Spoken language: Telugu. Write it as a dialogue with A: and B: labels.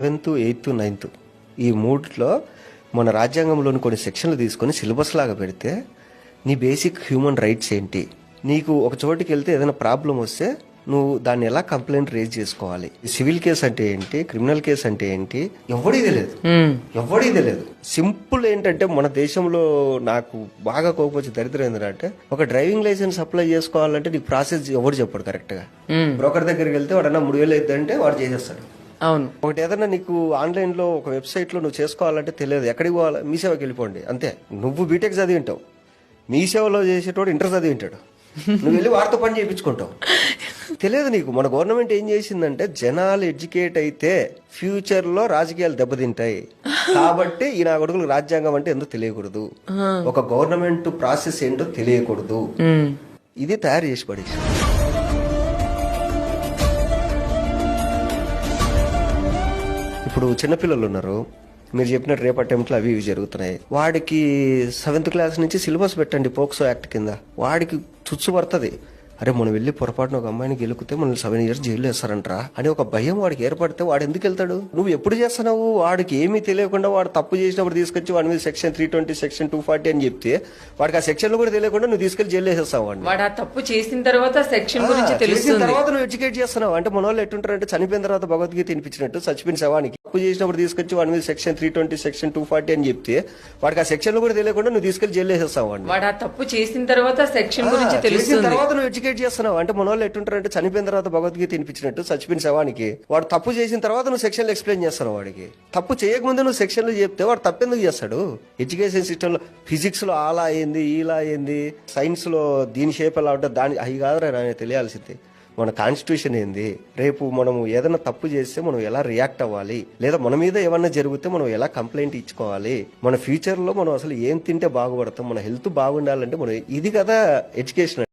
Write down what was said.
A: సెవెంత్ ఎయిత్ నైన్త్ ఈ మూడిలో మన రాజ్యాంగంలోని కొన్ని సెక్షన్లు తీసుకొని సిలబస్ లాగా పెడితే నీ బేసిక్ హ్యూమన్ రైట్స్ ఏంటి? నీకు ఒక చోటికి వెళ్తే ఏదైనా ప్రాబ్లం వస్తే నువ్వు దాన్ని ఎలా కంప్లైంట్ రేజ్ చేసుకోవాలి? సివిల్ కేసు అంటే ఏంటి? క్రిమినల్ కేసు అంటే ఏంటి? ఎవడీ తెలియదు. ఎవడీ తెలియదు. సింపుల్ ఏంటంటే మన దేశంలో నాకు బాగా కోపం వచ్చి దరిద్రం ఏంటంటే ఒక డ్రైవింగ్ లైసెన్స్ అప్లై చేసుకోవాలంటే నీకు ప్రాసెస్ ఎవడు చెప్పాడు కరెక్ట్గా బ్రోకర్ దగ్గరికి వెళ్తే వాడన్నా మూడు వేలు అవుతుందంటే వాడు చేసేస్తాడు.
B: అవును.
A: ఒకటి ఏదైనా నీకు ఆన్లైన్లో ఒక వెబ్సైట్లో నువ్వు చేసుకోవాలంటే తెలియదు. ఎక్కడికి పోవాలి? మీ సేవకి వెళ్ళిపోండి. అంతే. నువ్వు బీటెక్ చదివి ఉంటావు మీ సేవలో చేసేటోడు ఇంటర్ చదివి ఉంటాడు నువ్వు వెళ్ళి వారితో పని చేయించుకుంటావు. తెలియదు నీకు. మన గవర్నమెంట్ ఏం చేసిందంటే జనాలు ఎడ్యుకేట్ అయితే ఫ్యూచర్లో రాజకీయాలు దెబ్బతింటాయి. కాబట్టి ఈ నా కొడుకులకు రాజ్యాంగం అంటే ఎందుకు తెలియకూడదు? ఒక గవర్నమెంట్ ప్రాసెస్ ఏంటో తెలియకూడదు. ఇది తయారు చేసి పడేసి ఇప్పుడు చిన్నపిల్లలు ఉన్నారు. మీరు చెప్పినట్టు రేపు అటెంప్ట్లు అవి ఇవి జరుగుతున్నాయి. వాడికి సెవెంత్ క్లాస్ నుంచి సిలబస్ పెట్టండి పోక్సో యాక్ట్ కింద. వాడికి చుచ్చు పడుతుంది. అరే మనం వెళ్ళి పొరపాటున ఒక అమ్మాయిని గెలుకుతే మనం సెవెన్ ఇయర్స్ జైలు వేస్తారంటరా అని ఒక భయం వాడికి ఏర్పడితే వాడు ఎందుకు వెళ్తాడు? నువ్వు ఎప్పుడు చేస్తున్నావు? వాడికి ఏమీ తెలియకుండా వాడు తప్పు చేసినప్పుడు తీసుకొచ్చి వాడి మీద section three twenty section two forty అని చెప్తే వాడికి ఆ సెక్షన్లు కూడా తెలియకుండా నువ్వు తీసుకెళ్ళి జైలు వేసేస్తావు
B: వాడు ఆ తప్పు చేసిన తర్వాత సెక్షన్ గురించి తెలుస్తుంది.
A: తర్వాత నువ్వు ఎడ్యుకేట్ చేస్తున్నావు. అంటే మన వాళ్ళు ఎట్టుంటారంటే చనిపోయిన తర్వాత భగవద్గీత తినిపించినట్టు చచ్చిపోయిన శవానికి తప్పు చేసినప్పుడు తీసుకొచ్చి వాడి మీద section three twenty section two forty అని చెప్తే వాడికి ఆ సెక్షన్లు కూడా తెలియకుండా నువ్వు తీసుకెళ్ళి జైలు వేసేస్తావు
B: వాడు ఆ తప్పు చేసిన తర్వాత సెక్షన్ గురించి తెలుస్తుంది.
A: తర్వాత నువ్వు ఎడ్యుకేట్ చేస్తున్నావు? అంటే మన వాళ్ళు ఎట్టుంటారంటే చనిపోయిన తర్వాత భగవద్గీత వినిపించినట్టు చచ్చిపోయిన శవానికి. వాడు తప్పు చేసిన తర్వాత నువ్వు సెక్షన్లు ఎక్స్ప్లెయిన్ చేస్తున్నావు వాడికి. తప్పు చేయకముందు నువ్వు సెక్షన్లు చెప్తే వాడు తప్పెందుకు చేస్తాడు? ఎడ్యుకేషన్ సిస్టంలో ఫిజిక్స్లో అలా అయింది ఇలా అయింది సైన్స్లో దీని షేప్ ఎలా ఉంటుంది దాని అవి కాదురా నాకు తెలియాల్సింది. మన కాన్స్టిట్యూషన్ ఏంది? రేపు మనము ఏదైనా తప్పు చేస్తే మనం ఎలా రియాక్ట్ అవ్వాలి? లేదా మన మీద ఏమన్నా జరిగితే మనం ఎలా కంప్లైంట్ ఇచ్చుకోవాలి? మన ఫ్యూచర్లో మనం అసలు ఏం తింటే బాగుపడతాం? మన హెల్త్ బాగుండాలంటే మనం ఇది కదా ఎడ్యుకేషన్